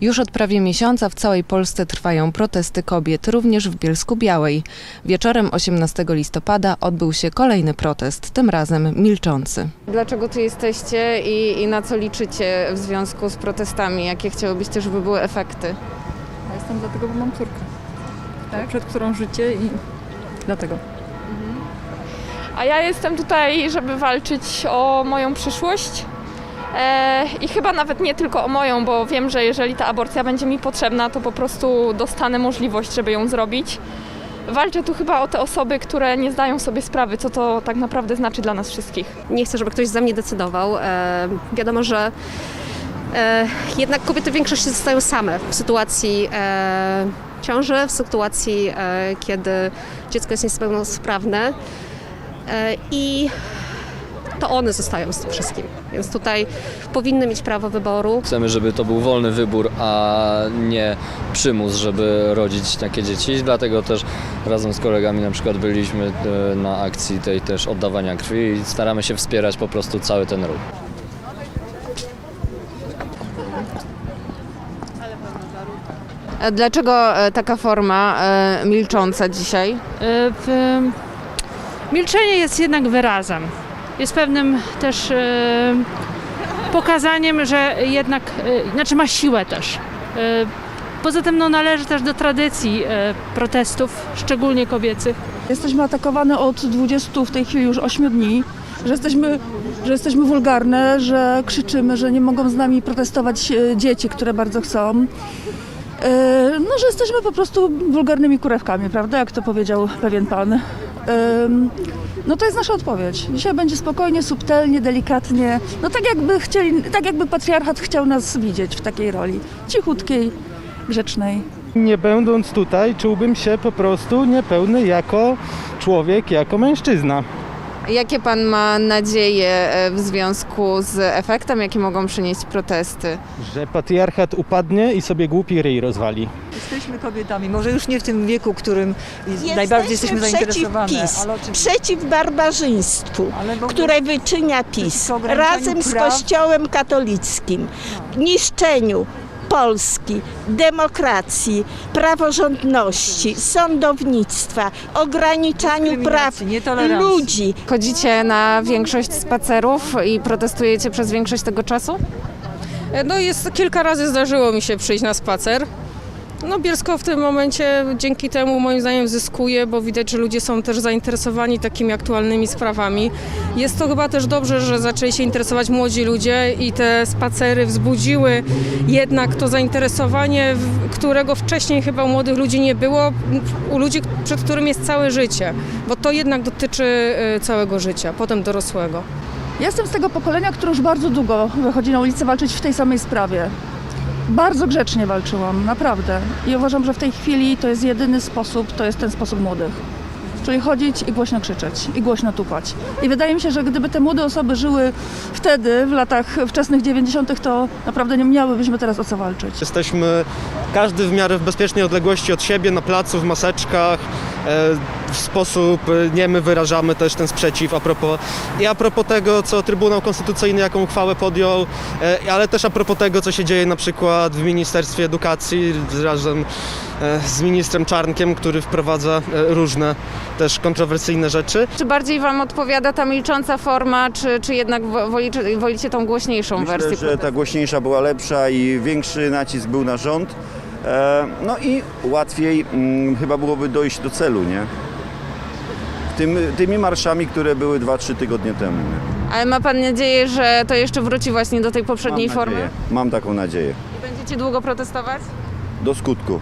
Już od prawie miesiąca w całej Polsce trwają protesty kobiet, również w Bielsku Białej. Wieczorem 18 listopada odbył się kolejny protest, tym razem milczący. Dlaczego tu jesteście i, i na co liczycie w związku z protestami? Jakie chciałobyście, żeby były efekty? Ja jestem dlatego, bo mam córkę, przed którą życie i dlatego. A ja jestem tutaj, żeby walczyć o moją przyszłość. E, I chyba nawet nie tylko o moją, bo wiem, że jeżeli ta aborcja będzie mi potrzebna, to po prostu dostanę możliwość, żeby ją zrobić. Walczę tu chyba o te osoby, które nie zdają sobie sprawy, co to tak naprawdę znaczy dla nas wszystkich. nie chcę, żeby ktoś za mnie decydował. E, wiadomo, że e, jednak kobiety w większości zostają same w sytuacji e, ciąży, w sytuacji, e, kiedy dziecko jest niepełnosprawne e, i to one zostają z tym wszystkim. Więc tutaj powinny mieć prawo wyboru. Chcemy, żeby to był wolny wybór, a nie przymus, żeby rodzić takie dzieci. Dlatego też razem z kolegami na przykład byliśmy e, na akcji tej też oddawania krwi i staramy się wspierać po prostu cały ten ruch. E, Dlaczego e, taka forma milcząca dzisiaj? W- Milczenie jest jednak wyrazem. Jest pewnym też y, pokazaniem, że jednak, y, znaczy ma siłę też. Y, Poza tym no, należy też do tradycji protestów, szczególnie kobiecych. Jesteśmy atakowane od 20 w tej chwili już 8 dni, że jesteśmy, że jesteśmy wulgarne, że krzyczymy, że nie mogą z nami protestować e, dzieci, które bardzo chcą. E, No, że jesteśmy po prostu wulgarnymi kurewkami, prawda, jak to powiedział pewien pan. No to jest nasza odpowiedź. Dzisiaj będzie spokojnie, subtelnie, delikatnie. No tak jakby chcieli, tak jakby patriarchat chciał nas widzieć w takiej roli. Cichutkiej, grzecznej. Nie będąc tutaj, czułbym się po prostu niepełny jako człowiek, jako mężczyzna. Jakie pan ma nadzieje e, w związku z efektem, jaki mogą przynieść protesty? Że patriarchat upadnie i sobie głupi ryj rozwali. Jesteśmy kobietami, może już nie w tym wieku, którym najbardziej jesteśmy przeciw zainteresowane. PiS, ale oczywiście- przeciw barbarzyństwu, Ale w ogóle które wyczynia PiS ograniczaniu razem z praw. Kościołem katolickim, niszczeniu Polski, demokracji, praworządności, sądownictwa, ograniczaniu praw ludzi, Chodzicie na większość spacerów i protestujecie przez większość tego czasu? No jest kilka razy zdarzyło mi się przyjść na spacer. No Bielsko w tym momencie dzięki temu moim zdaniem zyskuje, bo widać, że ludzie są też zainteresowani takimi aktualnymi sprawami. Jest to chyba też dobrze, że zaczęli się interesować młodzi ludzie i te spacery wzbudziły jednak to zainteresowanie, którego wcześniej chyba u młodych ludzi nie było, u ludzi, przed którym jest całe życie, bo to jednak dotyczy y, całego życia, potem dorosłego. Ja Jestem z tego pokolenia, które już bardzo długo wychodzi na ulicę walczyć w tej samej sprawie. Bardzo grzecznie walczyłam, naprawdę. I uważam, że w tej chwili to jest jedyny sposób, to jest ten sposób młodych. Czyli chodzić i głośno krzyczeć, i głośno tupać. I wydaje mi się, że gdyby te młode osoby żyły wtedy, w latach wczesnych 90., to naprawdę nie miałybyśmy teraz o co walczyć. Jesteśmy każdy w miarę w bezpiecznej odległości od siebie, na placu, w maseczkach. E, W sposób e, niemy wyrażamy też ten sprzeciw a propos, i a propos tego, co Trybunał Konstytucyjny, jaką uchwałę podjął, e, ale też a propos tego, co się dzieje na przykład w Ministerstwie Edukacji razem z ministrem Czarnkiem, który wprowadza różne też kontrowersyjne rzeczy. Czy bardziej wam odpowiada ta milcząca forma, czy, czy jednak wo- wolicie, wolicie tą głośniejszą Myślę, wersję? że protestu? ta głośniejsza była lepsza i większy nacisk był na rząd. E, No i łatwiej mm, chyba byłoby dojść do celu, nie? Tym, tymi marszami, które były 2-3 tygodnie temu. Nie? Ale ma pan nadzieję, że to jeszcze wróci właśnie do tej poprzedniej Mam formy? nadzieję. Mam taką nadzieję. I będziecie długo protestować? Do skutku.